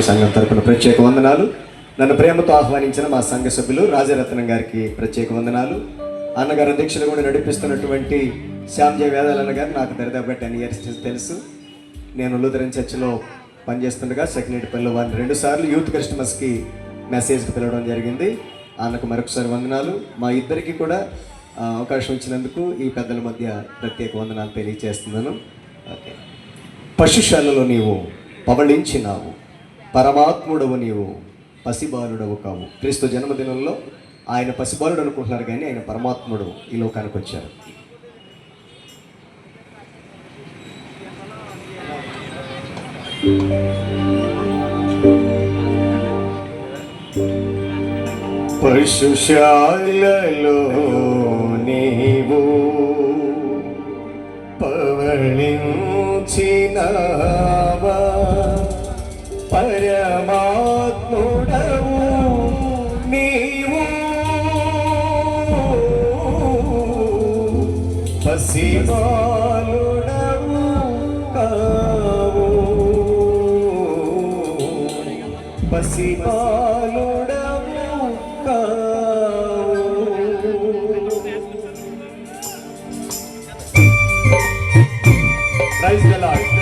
సంఘం తరపున ప్రత్యేక వందనాలు. నన్ను ప్రేమతో ఆహ్వానించిన మా సంఘ సభ్యులు రాజరత్నం గారికి ప్రత్యేక వందనాలు. అన్నగారు అధ్యక్షులు కూడా నడిపిస్తున్నటువంటి శ్యామ్జయ వేదాలన్న గారు నాకు దరిదాపు టెన్ ఇయర్స్ తెలుసు. నేను లూథరన్ చర్చిలో పనిచేస్తుండగా సెకండ్ వారిని రెండు సార్లు యూత్ కస్టమర్స్కి మెసేజ్ పిలవడం జరిగింది. అన్నకు మరొకసారి వందనాలు. మా ఇద్దరికి కూడా అవకాశం ఇచ్చినందుకు ఈ పెద్దల మధ్య ప్రత్యేక వందనాలు తెలియజేస్తున్నాను ఓకే. పశుశాలలో నీవు పవళించినావు. పరమాత్ముడవు నీవు పసిబాలుడవు కావు. క్రీస్తు జన్మదినంలో ఆయన పసిబాలుడు అనుకుంటున్నారు కానీ ఆయన పరమాత్ముడు ఈ లోకానికి వచ్చారు. పశుశాలలో నీవు పవళించినావా పసిబాలుడవు కావు Praise the Lord.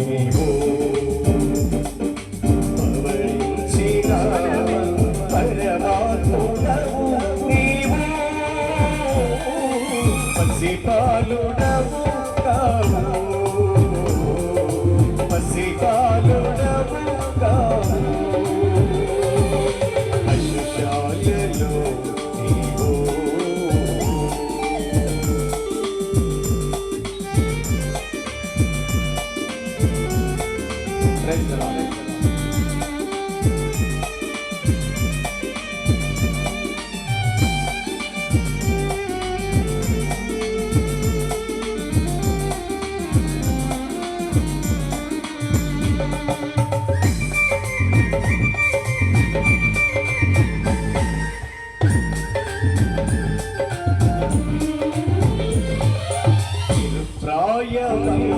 నీవు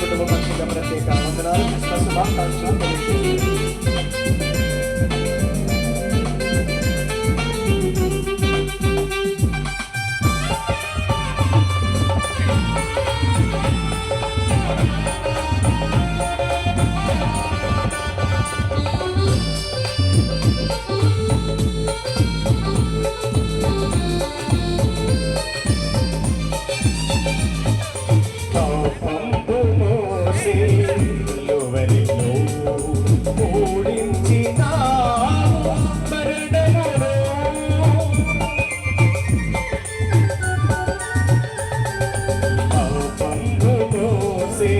కుటుంబ పక్షంగా ప్రత్యేక వందనాలు క్రిస్మస్ శుభాకాంక్షలు తెలియజేస్తున్నాను.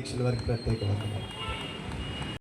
అధ్యక్షుల వారికి ప్రత్యేక వందనాలు